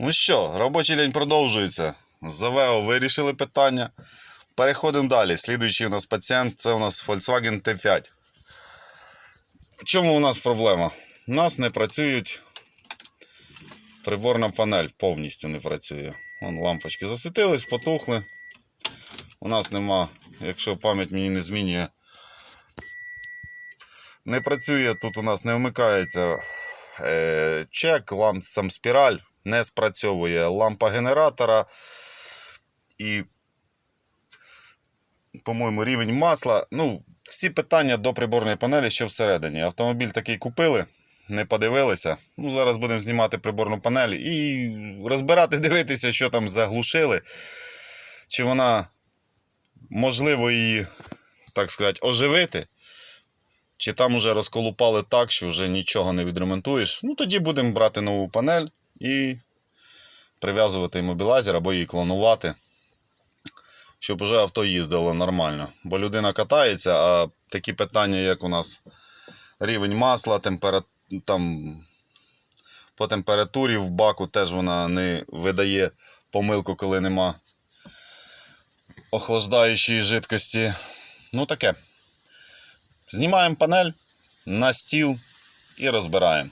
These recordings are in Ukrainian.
Ну що, робочий день продовжується. З АВЕО вирішили питання. Переходимо далі. Слідуючий у нас пацієнт це у нас Volkswagen T5. В чому у нас проблема? У нас не працюють. Приборна панель повністю не працює. Вон лампочки засвітились, потухли. У нас нема, якщо пам'ять мені не змінює. Не працює, тут у нас не вмикається е, чек, ламп, сам спіраль, не спрацьовує лампа генератора і, по-моєму, рівень масла. Ну, всі питання до приборної панелі, що всередині. Автомобіль такий купили, не подивилися. Ну, зараз будемо знімати приборну панель і розбирати, дивитися, що там заглушили. Чи вона можливо її, так сказати, оживити. Чи там уже розколупали так, що вже нічого не відремонтуєш. Ну тоді будемо брати нову панель і прив'язувати іммобілайзер або її клонувати, щоб уже авто їздило нормально. Бо людина катається, а такі питання, як у нас рівень масла, темпера... там, по температурі в баку теж вона не видає помилку, коли нема охлаждаючої жидкості. Ну таке. Знімаємо панель на стіл і розбираємо.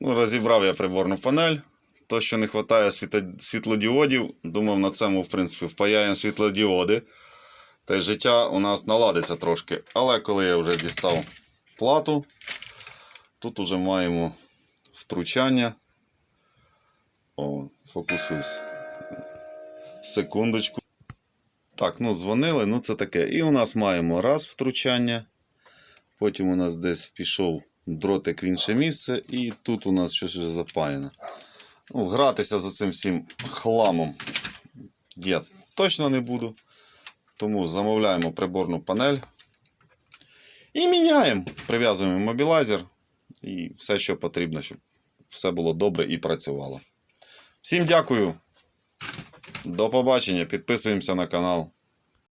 Ну, розібрав я приборну панель. То, що не вистачає світлодіодів, думав, на цьому, в принципі, впаяємо світлодіоди. Та й життя у нас наладиться трошки. Але коли я вже дістав плату, тут вже маємо втручання. О, фокусуюсь. Секундочку. Так, ну дзвонили, ну це таке. І у нас маємо раз втручання. Потім у нас десь пішов дротик в інше місце, і тут у нас щось вже запаяно. Ну, гратися за цим всім хламом я точно не буду. Тому замовляємо приборну панель. І міняємо. Прив'язуємо мобілайзер і все, що потрібно, щоб все було добре і працювало. Всім дякую. До побачення. Підписуємося на канал.